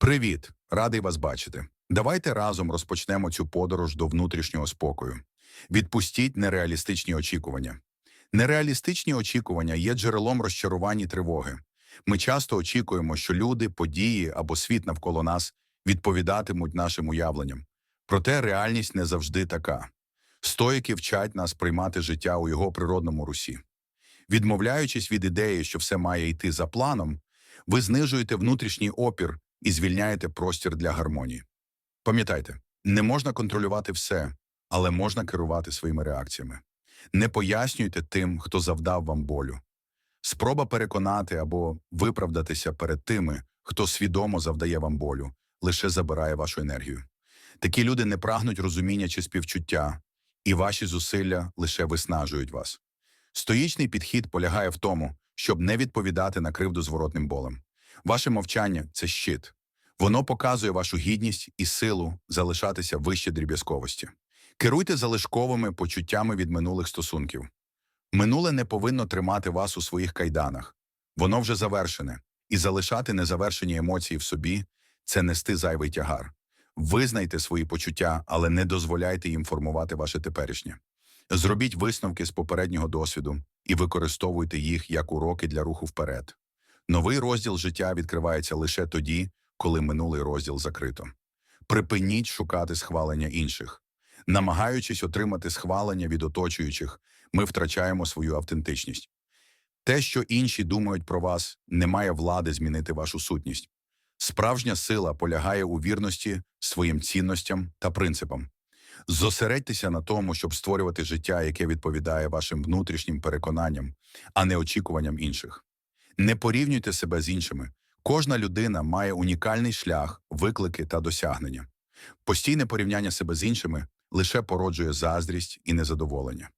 Привіт, радий вас бачити. Давайте разом розпочнемо цю подорож до внутрішнього спокою. Відпустіть нереалістичні очікування. Нереалістичні очікування є джерелом розчарувань і тривоги. Ми часто очікуємо, що люди, події або світ навколо нас відповідатимуть нашим уявленням. Проте реальність не завжди така. Стоїки вчать нас приймати життя у його природному русі. Відмовляючись від ідеї, що все має йти за планом, ви знижуєте внутрішній опір і звільняєте простір для гармонії. Пам'ятайте, не можна контролювати все, але можна керувати своїми реакціями. Не пояснюйте тим, хто завдав вам болю. Спроба переконати або виправдатися перед тими, хто свідомо завдає вам болю, лише забирає вашу енергію. Такі люди не прагнуть розуміння чи співчуття, і ваші зусилля лише виснажують вас. Стоїчний підхід полягає в тому, щоб не відповідати на кривду зворотним болем. Ваше мовчання це щит. Воно показує вашу гідність і силу залишатися вище дріб'язковості. Керуйте залишковими почуттями від минулих стосунків. Минуле не повинно тримати вас у своїх кайданах. Воно вже завершене, і залишати незавершені емоції в собі це нести зайвий тягар. Визнайте свої почуття, але не дозволяйте їм формувати ваше теперішнє. Зробіть висновки з попереднього досвіду і використовуйте їх як уроки для руху вперед. Новий розділ життя відкривається лише тоді, коли минулий розділ закрито. Припиніть шукати схвалення інших. Намагаючись отримати схвалення від оточуючих, ми втрачаємо свою автентичність. Те, що інші думають про вас, не має влади змінити вашу сутність. Справжня сила полягає у вірності своїм цінностям та принципам. Зосередьтеся на тому, щоб створювати життя, яке відповідає вашим внутрішнім переконанням, а не очікуванням інших. Не порівнюйте себе з іншими. Кожна людина має унікальний шлях, виклики та досягнення. Постійне порівняння себе з іншими лише породжує заздрість і незадоволення.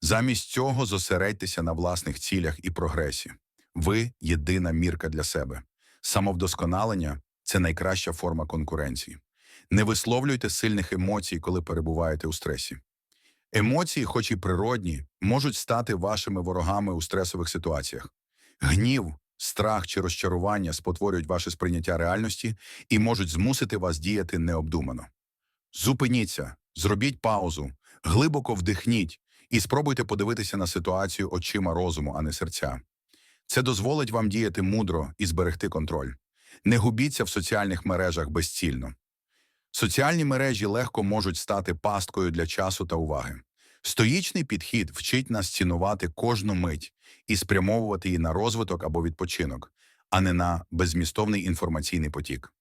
Замість цього зосередьтеся на власних цілях і прогресі. Ви єдина мірка для себе. Самовдосконалення це найкраща форма конкуренції. Не висловлюйте сильних емоцій, коли перебуваєте у стресі. Емоції, хоч і природні, можуть стати вашими ворогами у стресових ситуаціях. Гнів, страх чи розчарування спотворюють ваше сприйняття реальності і можуть змусити вас діяти необдумано. Зупиніться, зробіть паузу, глибоко вдихніть і спробуйте подивитися на ситуацію очима розуму, а не серця. Це дозволить вам діяти мудро і зберегти контроль. Не губіться в соціальних мережах безцільно. Соціальні мережі легко можуть стати пасткою для часу та уваги. Стоїчний підхід вчить нас цінувати кожну мить і спрямовувати її на розвиток або відпочинок, а не на беззмістовний інформаційний потік.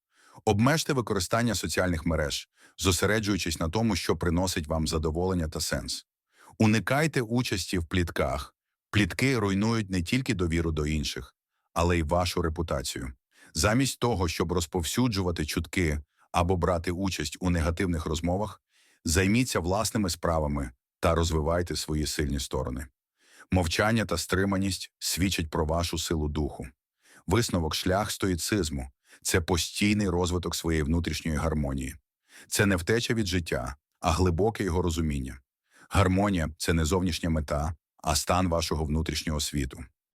Обмежте використання соціальних мереж, зосереджуючись на тому, що приносить вам задоволення та сенс. Уникайте участі в плітках. Плітки руйнують не тільки довіру до інших, але й вашу репутацію. Замість того, щоб розповсюджувати чутки або брати участь у негативних розмовах, займіться власними справами та розвивайте свої сильні сторони. Мовчання та стриманість свідчать про вашу силу духу. Висновок шлях стоїцизму це постійний розвиток своєї внутрішньої гармонії. Це не втеча від життя, а глибоке його розуміння. Гармонія це не зовнішня мета, а стан вашого внутрішнього світу.